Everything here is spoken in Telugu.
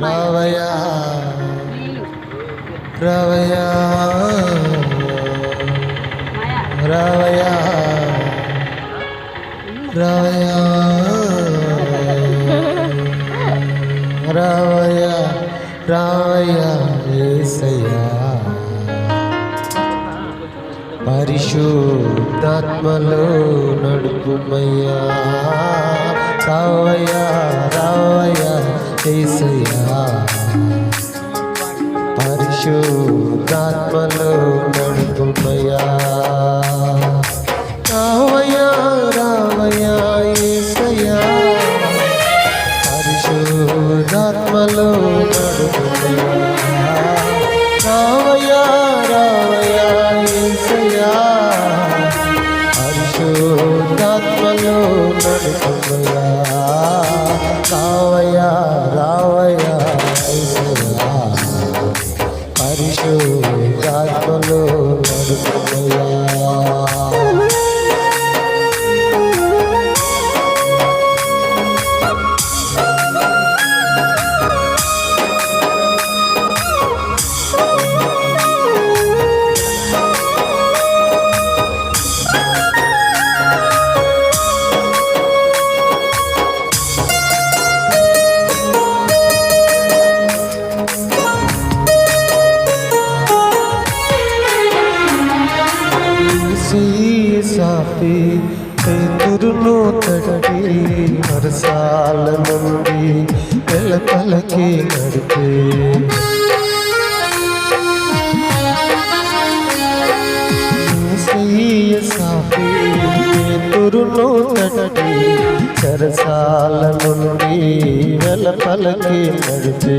ప్రవయా ప్రవయా ప్రవయా ప్రవయా ప్రవయా రావయ్యా రావయ్యా పరిశుద్ధాత్మలో నడుపుమయ్యా. రావయ్యా రావయ్యా ఏసయ్యా. పరిశుద్ధాత్మలో నడుపుమయ్యా. పరిశుద్ధాత్మలో నడుపుమయ్యా రావయ్యా రావయ్యా యేసయ్యా పరిశుద్ధాత్మలో నడుపుమయ్యా రావయ్యా రావయ్యా యేసయ్యా పరిశుద్ధాత్మలో సాపి ఎదురును తట్టి వరసాల నుండి వెలకలకి నడిపే. సాపి ఎదురును తట్టి చెరసాల నుండి వెలకలకి నడిపే.